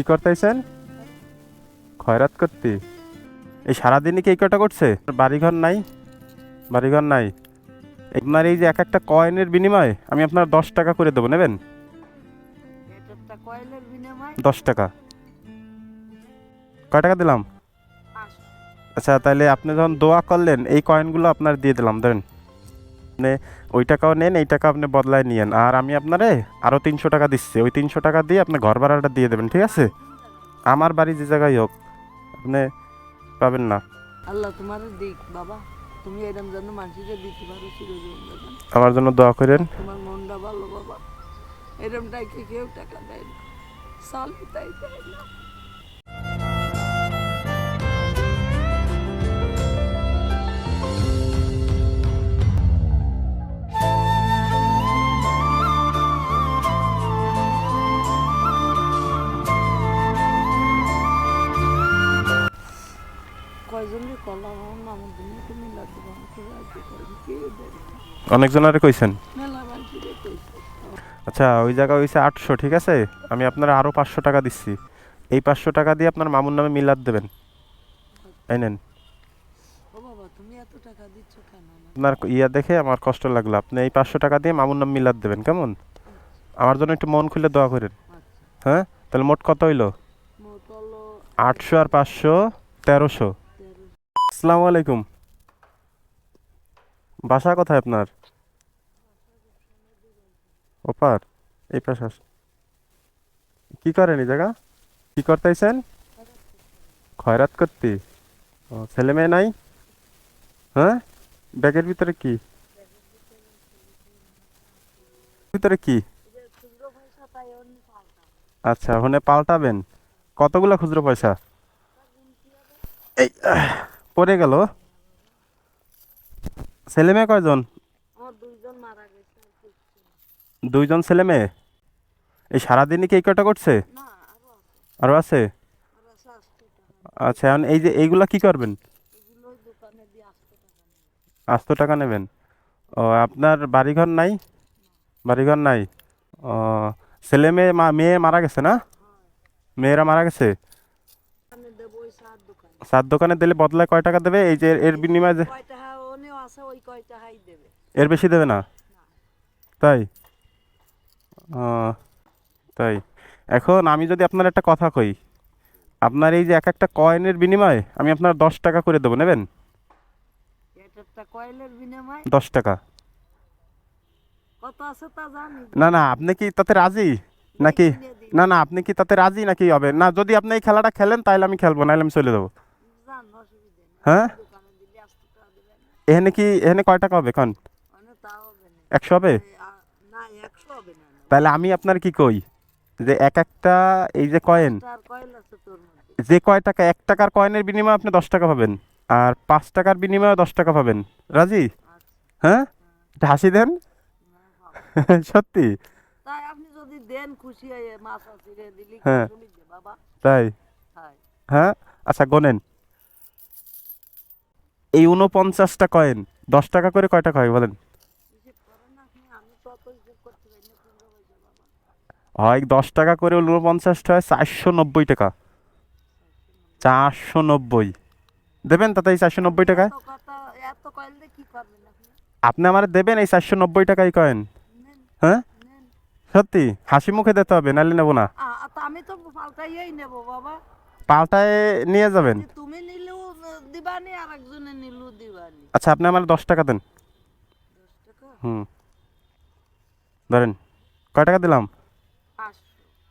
কি করতেছেন? খয়রাত করতে। এই সারাদিনই কি কটা করছে? বাড়িঘর নাই? বাড়িঘর নাই। আপনার এই যে এক একটা কয়েনের বিনিময়ে আমি আপনার দশ টাকা করে দেবো নেবেন? দশ টাকা। কয় টাকা দিলাম? আচ্ছা তাহলে আপনি যখন দোয়া করলেন এই কয়েনগুলো আপনার দিয়ে দিলাম ধরেন। আপনি ওই টাকাও নেন এই টাকা আপনি বদলায় নিয়েন। আর আমি আপনারে আরও তিনশো টাকা দিচ্ছি। ওই তিনশো টাকা দিয়ে আপনি ঘর ভাড়াটা দিয়ে দেবেন ঠিক আছে? আমার বাড়ি যে জায়গায় হোক আপনি পাবেন না। আল্লাহ তোমার দিক বাবা। তুমি যেন মানুষকে দিতে পারো আমার জন্য দোয়া করেন। তোমার মনটা ভালো বাবা। এরমটাই কি কেউ টাকা দেয় না সালি তাই দেয় না। আমার অনেকজনারে কইছেন? আচ্ছা ওই জায়গা হয়েছে আটশো ঠিক আছে? আমি আপনার আরও পাঁচশো টাকা দিচ্ছি। এই পাঁচশো টাকা দিয়ে আপনার মামুর নামে মিলাদ দেবেন। এই নেন? আপনার ইয়া দেখে আমার কষ্ট লাগল। আপনি এই পাঁচশো টাকা দিয়ে মামুর নাম মিলাদ দেবেন কেমন? আমার জন্য একটু মন খুলে দোয়া করেন। আচ্ছা। হ্যাঁ? তাহলে মোট কত হইল? আটশো আর পাঁচশো তেরোশো। তেরো আসসালামু আলাইকুম। বাসা কোথায় আপনার? ওপার, এই পাশে কি করেন এই জায়গা? কি করতেছেন? খয়রাত করতে। ও, ছেলে মেয়ে নাই? হ্যাঁ? ব্যাগের ভিতরে কি? ভিতরে কি? আচ্ছা ওখানে পাল্টাবেন। কতগুলো খুচরো পয়সা? এই পড়ে গেল। ছেলে মেয়ে কয়জন? দুইজন ছেলে মেয়ে? এই সারাদিনই কি কটা করছে? আরও আছে। আরও আছে? আচ্ছা এখন এই যে এইগুলা কি করবেন? আসতে টাকা নেবেন। ও আপনার বাড়িঘর নাই? বাড়িঘর নাই? ও ছেলে মেয়ে মা মেয়ে মারা গেছে না? মেয়েরা মারা গেছে? সার দোকানে সাত দোকানে দিলে বদলায় কয় টাকা দেবে? এই যে এর বিনিময়ে যে দেবে। এর বেশি দেবে না? তাই? তাই। এখন আমি যদি আপনার একটা কথা কই আপনার এই যে এক একটা কয়েনের বিনিময়ে আমি আপনার দশ টাকা করে দেবো নেবেন? দশ টাকা। না না আপনি কি তাতে রাজি? নাকি না না আপনি কি তাতে রাজি নাকি হবে? না যদি আপনি এই খেলাটা খেলেন তাহলে আমি খেলব নাহলে আমি চলে নেই হ্যাঁ? এখানে কি এখানে কয় টাকা হবে তা একশো হবে। তাহলে আমি আপনার কি কই? যে এক একটা এই যে কয়েন যে কয় টাকা এক টাকার কয়েনের বিনিময়ে আপনি দশ টাকা পাবেন আর পাঁচ টাকার বিনিময়ে দশ টাকা পাবেন। রাজি? হ্যাঁ? হাসি দেন। সত্যি? হয়ে তাই। হ্যাঁ? আচ্ছা গোনেন। এই উনপঞ্চাশটা কয়েন দশ টাকা করে কয় টাকা হয় বলেন? হয় দশ টাকা করে উনপঞ্চাশটা হয় চারশো নব্বই টাকা। চারশো নব্বই। দেবেন তাতে এই চারশো নব্বই টাকায়? আপনি আমার দেবেন এই চারশো নব্বই টাকাই কয়েন হ্যাঁ? সত্যি? হাসি মুখে দিতে হবে নাহলে নেব না। আ, আ, আমি তো পাল্টাইয়াই নেব বাবা। পাল্টায় নিয়ে যাবেন। তুমি নিলেও দিবানি আর একজনে দিবানি। আচ্ছা আপনি আমার দশ টাকা দেন। হুম। ধরেন কয় টাকা দিলাম?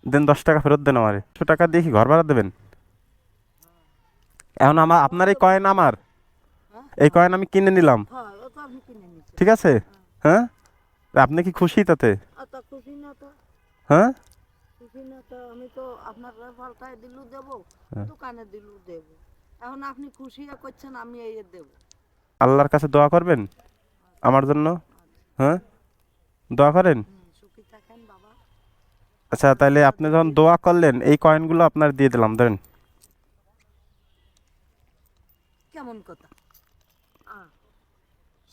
দেন দশ টাকা ফেরত দেন আমারে। একশো টাকা দিয়ে কি ঘর ভাড়া দেবেন? এখন আমার আপনার এই কয়েন আমার। হ্যাঁ? এই কয়েন আমি কিনে নিলাম। হ্যাঁ ঠিক আছে? হ্যাঁ। আপনি কি খুশি তাতে? হ্যাঁ? আমি তো আপনার পাল্টায় দিলু দেবো হ্যাঁ। দোকানে দিলু দেবো। এখন আপনি খুশি করছেন আমি এই দেবো। আল্লাহর কাছে দোয়া করবেন? আমার জন্য? হ্যাঁ? দোয়া করেন? আচ্ছা তাহলে আপনি যখন দোয়া করলেন এই কয়েনগুলো আপনার দিয়ে দিলাম ধরেন। কেমন কথা?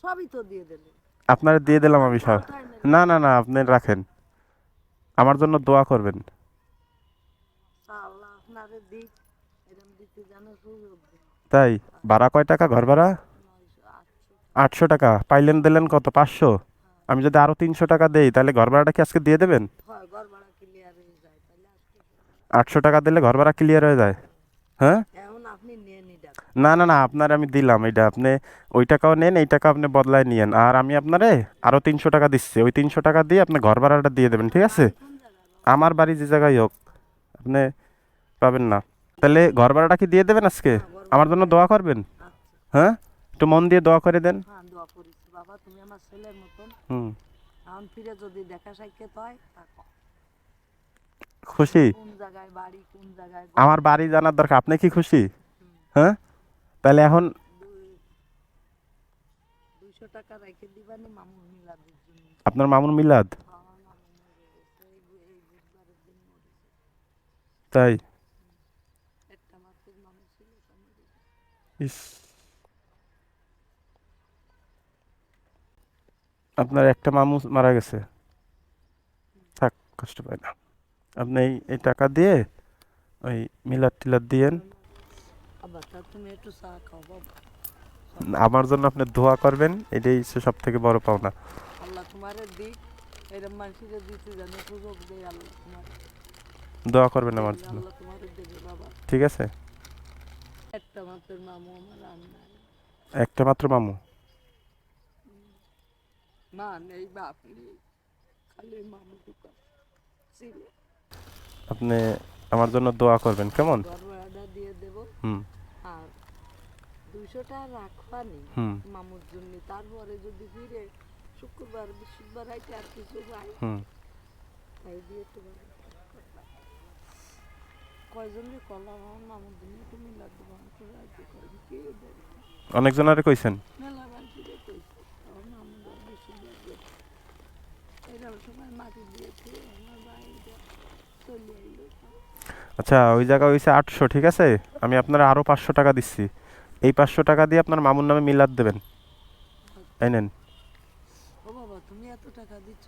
সবই তো দিয়ে দিলে আপনার দিয়ে দিলাম আমি সব। না না না আপনি রাখেন। আমার জন্য দোয়া করবেন। আল্লাহ আপনারে দিক। তাই? ভাড়া কয় টাকা ঘর ভাড়া? আটশো টাকা। পাইলেন দিলেন কত? পাঁচশো? আমি যদি আরও তিনশো টাকা দেই, তাহলে ঘর ভাড়াটা কি আজকে দিয়ে দেবেন? আটশো টাকা দিলে ঘর ভাড়া ক্লিয়ার হয়ে যায়। হ্যাঁ? না না না, আপনার আমি দিলাম এটা আপনি ওই টাকাও নেন, এই টাকা আপনি বদলায় নিয়েন। আর আমি আপনারে আরও তিনশো টাকা দিচ্ছি। ওই তিনশো টাকা দিয়ে আপনি ঘর ভাড়াটা দিয়ে দেবেন, ঠিক আছে? আমার বাড়ি যে জায়গায় হোক, আপনি পাবেন না। তাহলে ঘর ভাড়াটা কি দিয়ে দেবেন আজকে? আমার জন্য দোয়া করবেন? আচ্ছা। হ্যাঁ? একটু মন দিয়ে দোয়া করে দেন। হ্যাঁ দোয়া করিস বাবা তুমি আমার ছেলের মতন। হুম। এখন ফিরে যদি দেখা সাক্ষাৎ হয় খুশি? আমার বাড়ি জানার দরকার। আপনি কি খুশি? হ্যাঁ? তাহলে এখন আপনার মামুন মিলাদ? আমার ইস। আপনার একটা মামু মারা গেছে। থাক কষ্ট পায় না। আপনি এই টাকা দিয়ে ওই মিলার টিলার দিয়েন। আমার জন্য আপনি দোয়া করবেন এটাই সব থেকে বড় পাওনা। আল্লাহ তোমারে দিক এরম মানুষের দিতে জানে সুযোগ দেয় আল্লাহ তোমার। দোয়া করবেন আমার জন্য। ঠিক আছে? একটা মাত্র মামু আমার আর নাই একটা মাত্র মামু? মা নেই বাপ নেই খালি মামু ছিল আপনি আমার জন্য দোয়া করবেন কেমন? ঘর দিয়ে দেবো। হুম। আর দুইশো টাকা রাখবানি মামুর জন্য তারপরে যদি ফিরে শুক্রবার বৃহস্পতিবার হাইতে আর কিছু পাই হুম। তাই দিয়ে কয়জন রে কলা আমার মামুর তুমি লাগবে মামুকে রাখবে কয়জন কে দেবে অনেকজনারে কইছেন মেলা বাড়িতে কইছে আমার মামুর বেশি লাগবে এরকম সময় মাটি দিয়েছে আমার বাড়িটা চলে আইলো আচ্ছা ওই জায়গা হয়েছে আটশো ঠিক আছে? আমি আপনার আরও পাঁচশো টাকা দিচ্ছি। এই পাঁচশো টাকা দিয়ে আপনার মামুর নামে মিলাদ দেবেন। এই নেন। ও বাবা তুমি এত টাকা দিচ্ছ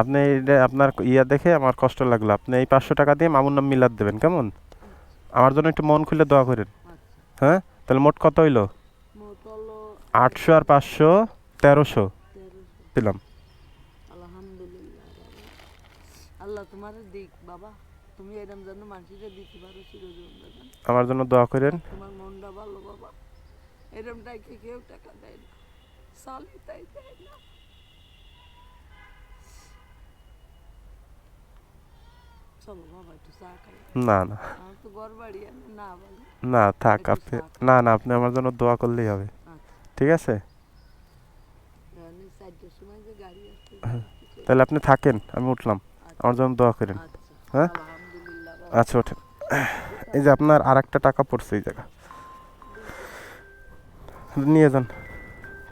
আপনি এটা আপনার ইয়া দেখে আমার কষ্ট লাগল। আপনি এই পাঁচশো টাকা দিয়ে মামুর নাম মিলাদ দেবেন কেমন? আমার জন্য একটু মন খুলে দোয়া করেন। আচ্ছা। হ্যাঁ? তাহলে মোট কত হইল? আটশো আর পাঁচশো তেরোশো। দিলাম। আল্লাহ তোমার দিক বাবা। তুমি এরম যেন মানুষের দিতে পারো চিরজীবন আমার জন্য দোয়া করেন। তোমার মনটা ভালো বাবা। এরম টাইকে কেউ টাকা দেয় না। সালে তাই দেয় না চলো বাবা একটু চা খাই না না। না থাক আপনি না না আপনি আমার জন্য দোয়া করলেই হবে। আচ্ছা। ঠিক আছে? তাহলে আপনি থাকেন আমি উঠলাম। আমার জন্য দোয়া করেন। আচ্ছা। হ্যাঁ? আচ্ছা ওঠেন। এই যে আপনার আর একটা টাকা পড়ছে এই জায়গা। নিয়ে যান।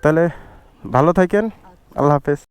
তাহলে ভালো থাকেন। আল্লাহ হাফেজ।